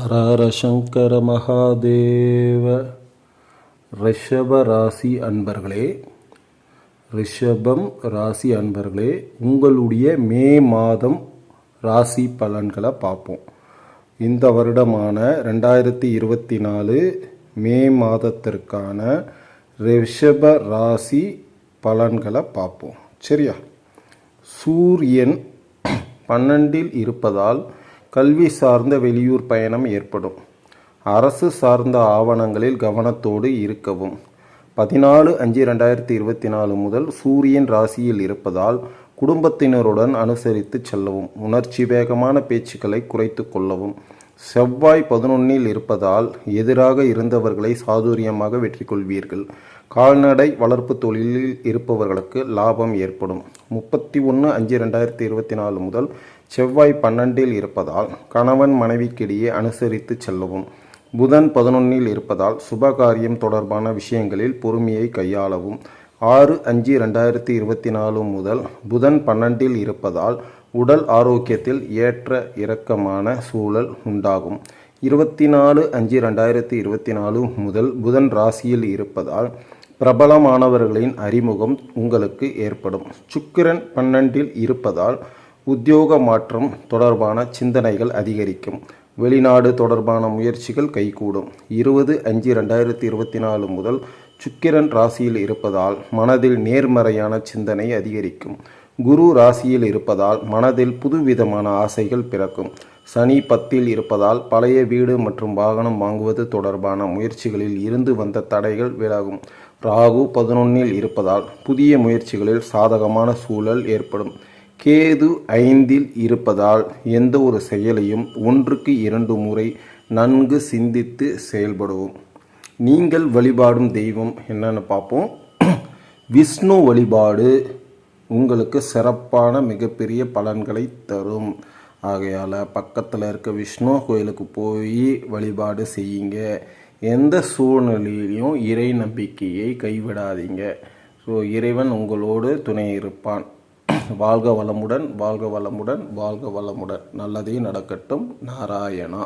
ஹர ஹர சங்கர மகாதேவ ரிஷப ராசி அன்பர்களே ரிஷபம் ராசி அன்பர்களே உங்களுடைய மே மாதம் ராசி பலன்களை பார்ப்போம். இந்த வருடமான ரெண்டாயிரத்தி இருபத்தி நாலு மே மாதத்திற்கான ரிஷப ராசி பலன்களை பார்ப்போம். சரியா? சூரியன் பன்னெண்டில் இருப்பதால் கல்வி சார்ந்த வெளியூர் பயணம் ஏற்படும். அரசு சார்ந்த ஆவணங்களில் கவனத்தோடு இருக்கவும். பதினாலு அஞ்சு ரெண்டாயிரத்தி இருபத்தி நாலு முதல் சூரியன் ராசியில் இருப்பதால் குடும்பத்தினருடன் அனுசரித்து செல்லவும். உணர்ச்சி வேகமான பேச்சுக்களை குறைத்து கொள்ளவும். செவ்வாய் பதினொன்னில் இருப்பதால் எதிராக இருந்தவர்களை சாதுரியமாக வெற்றி கொள்வீர்கள். கால்நடை வளர்ப்பு தொழிலில் இருப்பவர்களுக்கு லாபம் ஏற்படும். முப்பத்தி ஒன்று அஞ்சு ரெண்டாயிரத்தி இருபத்தி நாலு முதல் செவ்வாய் பன்னெண்டில் இருப்பதால் கணவன் மனைவிக்கிடையே அனுசரித்து செல்லவும். புதன் பதினொன்னில் இருப்பதால் சுபகாரியம் தொடர்பான விஷயங்களில் பொறுமையை கையாளவும். ஆறு அஞ்சு ரெண்டாயிரத்தி இருபத்தி நாலு முதல் புதன் பன்னெண்டில் இருப்பதால் உடல் ஆரோக்கியத்தில் ஏற்ற இறக்கமான சூழல் உண்டாகும். இருபத்தி நாலு அஞ்சு ரெண்டாயிரத்தி இருபத்தி நாலு முதல் புதன் ராசியில் இருப்பதால் பிரபலமானவர்களின் அறிமுகம் உங்களுக்கு ஏற்படும். சுக்கிரன் பன்னெண்டில் இருப்பதால் உத்தியோக மாற்றம் தொடர்பான சிந்தனைகள் அதிகரிக்கும். வெளிநாடு தொடர்பான முயற்சிகள் கைகூடும். இருபது அஞ்சு ரெண்டாயிரத்தி இருபத்தி நாலு முதல் சுக்கிரன் ராசியில் இருப்பதால் மனதில் நேர்மறையான சிந்தனை அதிகரிக்கும். குரு ராசியில் இருப்பதால் மனதில் புதுவிதமான ஆசைகள் பிறக்கும். சனி பத்தில் இருப்பதால் பழைய வீடு மற்றும் வாகனம் வாங்குவது தொடர்பான முயற்சிகளில் இருந்து வந்த தடைகள் விலகும். ராகு பதினொன்னில் இருப்பதால் புதிய முயற்சிகளில் சாதகமான சூழல் ஏற்படும். கேது ஐந்தில் இருப்பதால் எந்த ஒரு செயலையும் ஒன்றுக்கு இரண்டு முறை நன்கு சிந்தித்து செயல்படுவோம். நீங்கள் வழிபாடும் தெய்வம் என்னன்னு பார்ப்போம். விஷ்ணு வழிபாடு உங்களுக்கு சிறப்பான மிகப்பெரிய பலன்களை தரும். ஆகையால் பக்கத்தில் இருக்க விஷ்ணு கோயிலுக்கு போய் வழிபாடு செய்யுங்க. எந்த சூழ்நிலையிலையும் இறை நம்பிக்கையை கைவிடாதீங்க. ஸோ இறைவன் உங்களோடு துணை இருப்பான். வாழ்க வளமுடன் வாழ்க வளமுடன் வாழ்க வளமுடன். நல்லதே நடக்கட்டும். நாராயணா.